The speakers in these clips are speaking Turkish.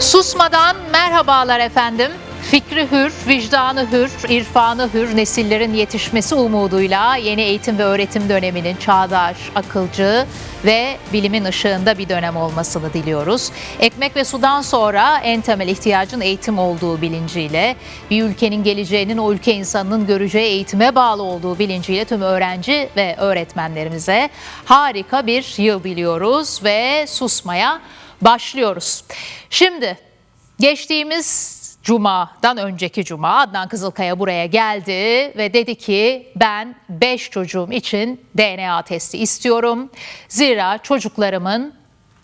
Susmadan merhabalar efendim. Fikri hür, vicdanı hür, irfanı hür nesillerin yetişmesi umuduyla yeni eğitim ve öğretim döneminin çağdaş, akılcı ve bilimin ışığında bir dönem olmasını diliyoruz. Ekmek ve sudan sonra en temel ihtiyacın eğitim olduğu bilinciyle, bir ülkenin geleceğinin o ülke insanının göreceği eğitime bağlı olduğu bilinciyle tüm öğrenci ve öğretmenlerimize harika bir yıl diliyoruz ve susmaya başlıyoruz. Şimdi geçtiğimiz Cuma'dan önceki Cuma Adnan Kızılkaya buraya geldi ve dedi ki ben 5 çocuğum için DNA testi istiyorum. Zira çocuklarımın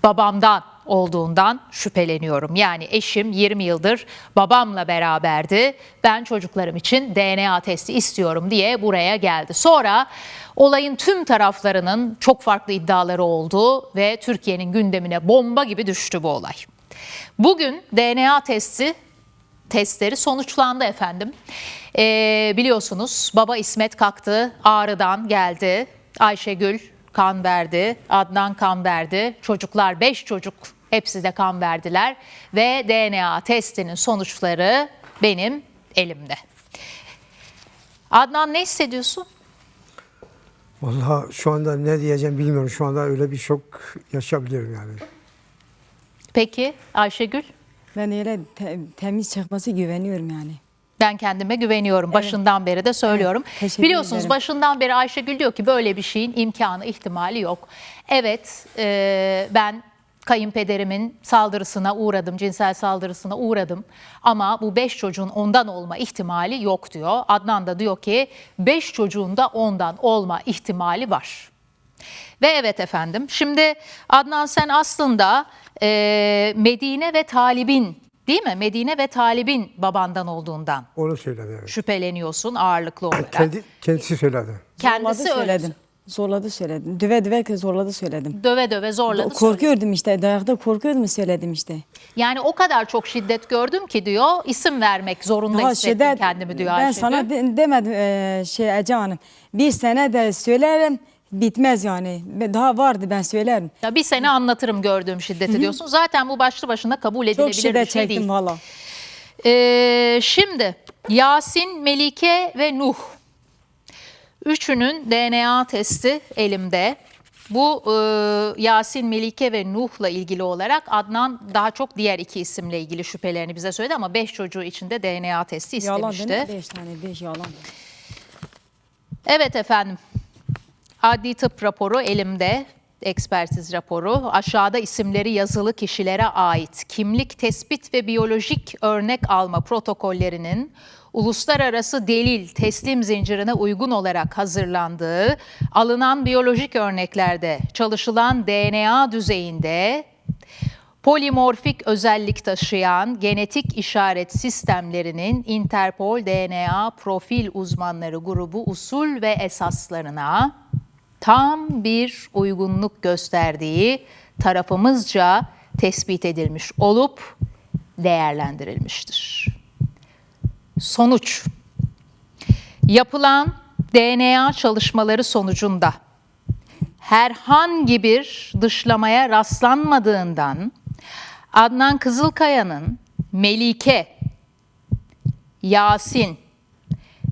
babamdan olduğundan şüpheleniyorum. Yani eşim 20 yıldır babamla beraberdi. Ben çocuklarım için DNA testi istiyorum diye buraya geldi. Sonra olayın tüm taraflarının çok farklı iddiaları oldu ve Türkiye'nin gündemine bomba gibi düştü bu olay. Bugün DNA testi testleri sonuçlandı efendim. Ee, biliyorsunuz baba İsmet kalktı Ağrı'dan geldi. Ayşegül kan verdi, Adnan kan verdi. Çocuklar 5 çocuk hepsi de kan verdiler ve DNA testinin sonuçları benim elimde. Adnan ne hissediyorsun? Vallahi şu anda ne diyeceğim bilmiyorum. Şu anda öyle bir şok yaşayabilirim yani. Peki Ayşegül? Ben öyle te- temiz çıkması güveniyorum yani. Ben kendime güveniyorum. Başından beri de söylüyorum. Evet, teşekkür Biliyorsunuz ederim. başından beri Ayşegül diyor ki böyle bir şeyin imkanı, ihtimali yok. Evet e, ben kayınpederimin saldırısına uğradım, cinsel saldırısına uğradım. Ama bu beş çocuğun ondan olma ihtimali yok diyor. Adnan da diyor ki beş çocuğun da ondan olma ihtimali var. Ve evet efendim şimdi Adnan sen aslında e, Medine ve Talib'in değil mi? Medine ve Talib'in babandan olduğundan Onu söyledi evet. şüpheleniyorsun ağırlıklı olarak. Kendi, kendisi söyledi. Kendisi zorladı öyle söyledim. Zorladı söyledim. Düve düve zorladı söyledim. döve döve zorladı. söyledi. korkuyordum işte. Dayakta korkuyordum söyledim işte. Yani o kadar çok şiddet gördüm ki diyor isim vermek zorunda Daha hissettim şiddet- kendimi diyor Ben Ayşegül. sana de- demedim e, şey Ece Hanım. Bir sene de söylerim bitmez yani. Daha vardı ben söylerim. Ya bir sene anlatırım gördüğüm şiddeti diyorsun. Zaten bu başlı başına kabul edilebilir Çok bir şiddet şey çektim değil. valla. Ee, şimdi Yasin, Melike ve Nuh. Üçünün DNA testi elimde. Bu e, Yasin, Melike ve Nuh'la ilgili olarak Adnan daha çok diğer iki isimle ilgili şüphelerini bize söyledi ama beş çocuğu için de DNA testi Yalan istemişti. değil mi? Beş tane beş yalan. Evet efendim. Adli tıp raporu elimde. Ekspertiz raporu. Aşağıda isimleri yazılı kişilere ait kimlik tespit ve biyolojik örnek alma protokollerinin uluslararası delil teslim zincirine uygun olarak hazırlandığı, alınan biyolojik örneklerde çalışılan DNA düzeyinde polimorfik özellik taşıyan genetik işaret sistemlerinin Interpol DNA profil uzmanları grubu usul ve esaslarına tam bir uygunluk gösterdiği tarafımızca tespit edilmiş olup değerlendirilmiştir. Sonuç Yapılan DNA çalışmaları sonucunda herhangi bir dışlamaya rastlanmadığından Adnan Kızılkaya'nın Melike, Yasin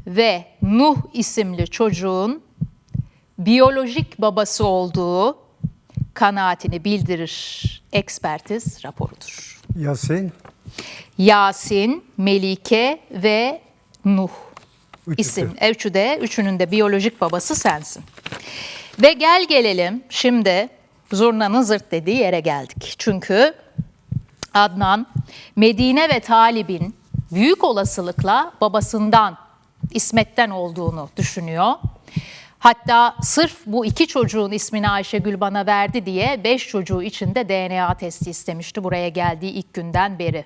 ve Nuh isimli çocuğun biyolojik babası olduğu kanaatini bildirir ekspertiz raporudur. Yasin. Yasin, Melike ve Nuh Üçü isim. de. Üçü de, üçünün de biyolojik babası sensin. Ve gel gelelim şimdi zurnanın zırt dediği yere geldik. Çünkü Adnan, Medine ve Talib'in büyük olasılıkla babasından, İsmet'ten olduğunu düşünüyor. Hatta sırf bu iki çocuğun ismini Ayşegül bana verdi diye beş çocuğu için de DNA testi istemişti buraya geldiği ilk günden beri.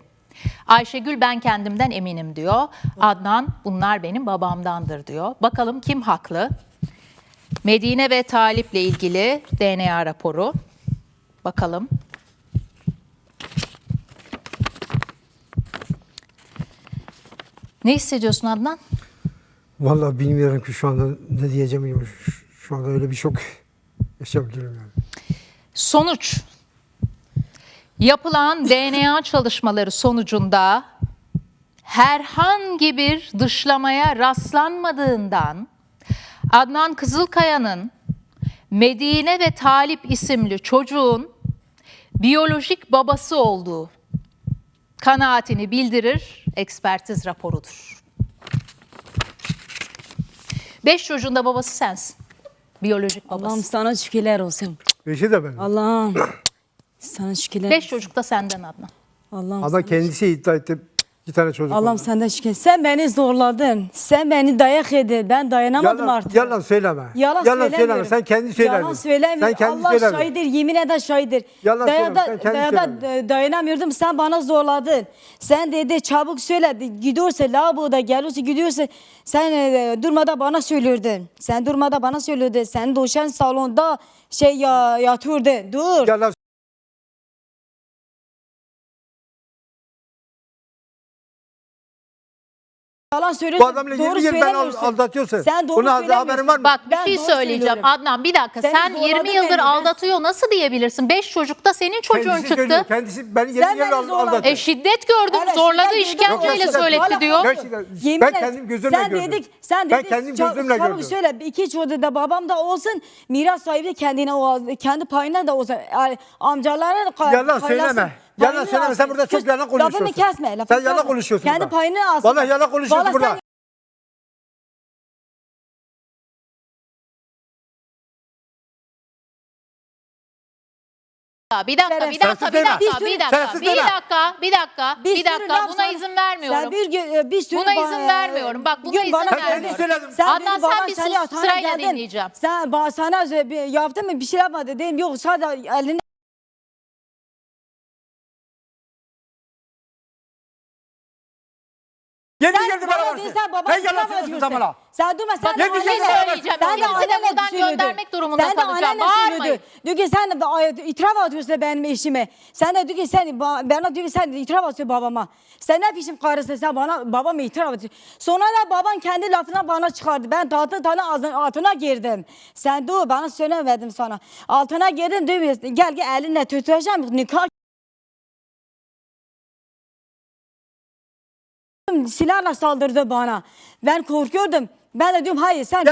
Ayşegül ben kendimden eminim diyor. Adnan bunlar benim babamdandır diyor. Bakalım kim haklı? Medine ve Talip'le ilgili DNA raporu. Bakalım. Ne hissediyorsun Adnan? Vallahi bilmiyorum ki şu anda ne diyeceğim Şu anda öyle bir şok yaşayabilirim yani. Sonuç Yapılan DNA çalışmaları sonucunda herhangi bir dışlamaya rastlanmadığından Adnan Kızılkaya'nın Medine ve Talip isimli çocuğun biyolojik babası olduğu kanaatini bildirir ekspertiz raporudur. Beş çocuğun da babası sensin. Biyolojik babası. Allah'ım sana şükürler olsun. Beşi de benim. Allah'ım sana şükürler Beş çocuk da senden Adnan. Allah'ım Ama kendisi iddia etti. İki tane çocuk Allah'ım oldu. senden şükür. Sen beni zorladın. Sen beni dayak yedin. Ben dayanamadım Yalan, artık. yalan söyleme. Yalan, söyleme. söylemiyorum. Sen kendi söylemiyorsun. Yalan söylemiyorum. Sen kendi Allah söylemiyorsun. şahidir, yemin eder şahidir. Yalan söyleme, sen kendi dayada e, dayanamıyordum. Sen bana zorladın. Sen dedi çabuk söyle. Gidiyorsa lavaboda geliyorsa gidiyorsa sen e, durmadan bana söylüyordun. Sen durmadan bana söylüyordun. Sen duşan salonda şey ya, yatıyordun. Dur. Yalan Yalan söylüyorsun. Bu adamla doğru 20 yıl ben söylemiyorsun. aldatıyorsun. Sen doğru Bunun söylemiyorsun. haberin var mı? Bak bir Ben şey doğru söyleyeceğim. söylüyorum. Adnan bir dakika. Seni Sen zorladın 20 yıldır beni, ben- aldatıyor nasıl diyebilirsin? 5 çocuk da senin çocuğun Kendisi çıktı. söylüyor. Kendisi beni 20 Sen yıl beni al- zorladın. aldatıyor. E şiddet gördüm, Evet, zorladı, şiddet gördüm. işkenceyle yok, söyletti Hala- diyor. Gerçekten. Yemin ben kendim gözümle sen gördüm. Dedik, sen ben dedik, kendim gözümle çabuk gördüm. söyle iki çocuğu da babam da olsun miras sahibi kendine o kendi payına da olsun. Yani amcaların kay- Yalan paylasın, söyleme. Yalan payını söyleme. Sen alsın. burada çok yalan konuşuyorsun. Lafını kesme. Lafını Sen yalan kesme. konuşuyorsun Kendi burada. payını alsın. Vallahi yalan konuşuyorsun Vallahi burada. sen- Bir dakika, bir dakika, Sensiz bir deme. dakika, bir dakika, Sensiz bir deme. dakika, bir dakika, Bir sürü dakika. laf Buna sana- izin vermiyorum. Sen bir, gö- bir sürü Buna ba- izin vermiyorum. Bak, buna gün izin bana vermiyorum. söyledim. Sen Adnan, dedi, sen baban bir sus, sırayla dinleyeceğim. Sen ba- sana bir- yaptın mı bir şey yapmadı dedim. Yok sadece elini Yedi Sen geldi bana bana değil, sen babana Ben yalan diyorsun. sen bana. Sen durma sen Bak, de bir şey annenle- söyleyeceğim. sen de annenle buradan düşünüyordun. göndermek durumunda Sen de kalacağım. annenle Bağırmayın. düşünüyordun. Diyor ki sen de ay- itiraf atıyorsun benim eşime. Sen de diyor ki sen ba- bana diyor ki sen de itiraf atıyorsun babama. Sen ne biçim karısın sen bana babama itiraf atıyorsun. Sonra da baban kendi lafına bana çıkardı. Ben tatlı tatlı ağzın altına girdim. Sen dur bana söylemedim sana. Altına girdim diyor gel gel elinle tutacağım nikah silahla saldırdı bana. Ben korkuyordum. Ben de diyorum hayır sen...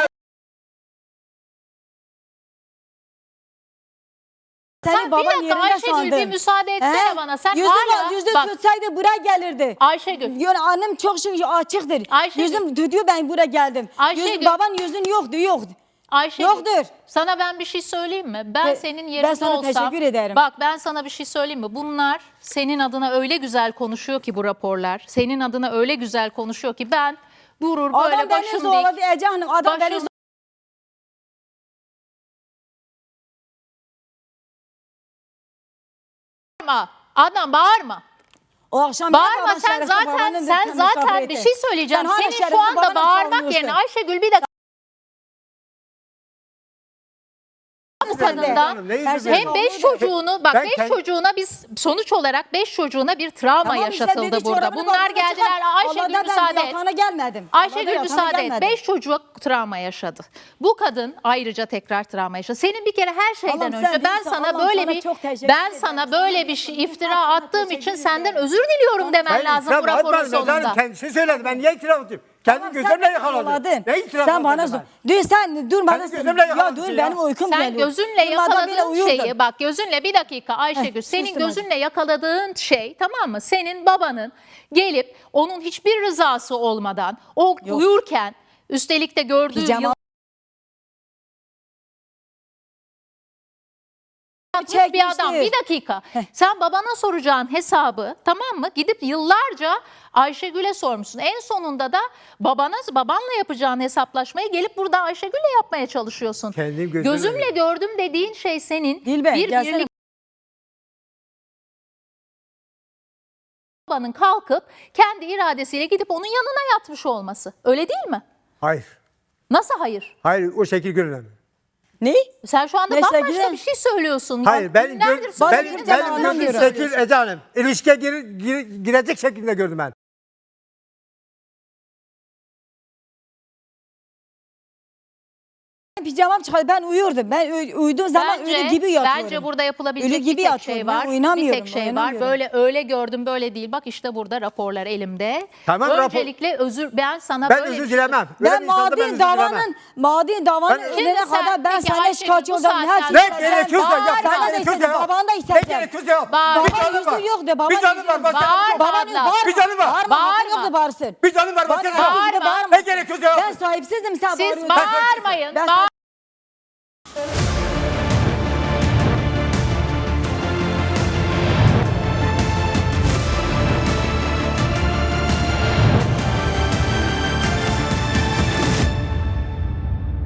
Seni Sen bir baban dakika yerinde Ayşegül, sandım. bir müsaade etsene He? bana. Sen yüzüm, hala- Yüzüm bak. tutsaydı buraya gelirdi. Ayşegül. Yani annem çok şey açıktır. Ayşegül. Yüzüm tutuyor ben buraya geldim. Ayşegül. Yüzüm, baban yüzün yoktu yoktu. Ayşegül, Yoktur. sana ben bir şey söyleyeyim mi? Ben Ben- senin ben yerinde sana olsam. teşekkür ederim. Bak ben sana bir şey söyleyeyim mi? Bunlar senin adına öyle güzel konuşuyor ki bu raporlar. Senin adına öyle güzel konuşuyor ki ben böyle Adam beni başım zorladı dik. Ece Hanım. Adam beni Başım- Bağırma. Adnan bağırma. O akşam Bağırma baban sen şerefsiz zaten babanın sen zaten bir şey söyleyeceğim. Hala Senin şerefsiz şu anda babanı bağırmak savunuyorsun. yerine Ayşegül bir dakika Hanım, ne veriyorsun? hem beş çocuğunu bak Ben beş kend- çocuğuna biz sonuç olarak beş çocuğuna bir travma Tamam işte yaşatıldı dedi, burada. çorabını Bunlar geldiler çıkar. Ayşegül Allah'tan ben müsaade et. gelmedim. Allah'tan Ayşegül müsaade et. gelmedim. Beş çocuğa travma yaşadı. Bu kadın ayrıca tekrar travma yaşadı. Senin bir kere her şeyden Allah'ım sen önce ben değilsen sana Allah'ım böyle sana bir çok teşekkür ben ederim. sana böyle bir bir şey iftira attığım için senden özür diliyorum demen lazım itiraf bu raporun etmedim. Ben sonunda. Kendisi söyledi. Ben niye itiraf edeyim? Kendi Tamam, gözümle sen yakaladım. yakaladın. Ne itiraf Sen bana ben? Dur sen durmadan Kendi sen. Ya dur ya. benim uykum Sen geliyor. gözünle Durmadan yakaladığın şeyi bak gözünle bir dakika Ayşegül Heh, senin gözünle yakaladığın şey tamam mı? Senin babanın gelip onun hiçbir rızası olmadan o Yok. uyurken üstelik de gördüğü Pijama- yapmış bir Çekmiştir. adam. Bir dakika. Sen babana soracağın hesabı tamam mı? Gidip yıllarca Ayşegül'e sormuşsun. En sonunda da babana babanla yapacağın hesaplaşmayı gelip burada Ayşegül'le yapmaya çalışıyorsun. Kendim gözümle Gözümle gördüm dediğin şey senin Dilber, bir gelsene. birlik babanın kalkıp kendi iradesiyle gidip onun yanına yatmış olması. Öyle değil mi? Hayır. Nasıl hayır? Hayır o şekil görülemez. Ne? Sen şu anda Mesela bambaşka güzel. bir şey söylüyorsun. ya. Hayır ben Günlerdir gör, Bana ben, söylediğini ben- ben anlamıyorum. gözüm şekil Ece Hanım. İlişkiye gir, gir- girecek şekilde gördüm ben. Pijamam çıkardı. Ben uyurdum. Ben uy- uyuduğum zaman ölü gibi yatıyorum. Bence burada yapılabilecek Ölü gibi bir tek yatıyorum. şey Ben var. Bir oynamıyorum, tek şey var. oynamıyorum. Böyle öyle gördüm böyle değil. Bak işte burada raporlar elimde. Tamam, rapor- Öncelikle özür ben sana Ben böyle özür bir şey- dilemem. Öyle Ben bir insanda maddi özür dilemem. davanın, maddi davanın Ben- önüne Şimdi sen kadar ben peki sana Ayşegül, şikayetçi bu olacağım. saatten Her sonra- Ne şeyden gerekiyorsa Bağırma. yap. Sana Ne da gerekiyorsa isteyeceğim, yap. baban da Ne isteyeceğim. gerekiyorsa yap. Bağırma. Bir Babanın canım var. yüzü yok de, babanın Bir canım yüzü var. yok. Başka Bağırma. Babanın abla. bağırma. Bir canım var. Bağırma. Bağırma. Bağırma. Yok da bağırsın. Bir canım var. Başka Bana ne var? bağırma. Bağırma. Ne gerekiyorsa yap. Ben sahipsizim sen Siz bağırıyorsun. bağırmayın. Ben- bağır- Thank you.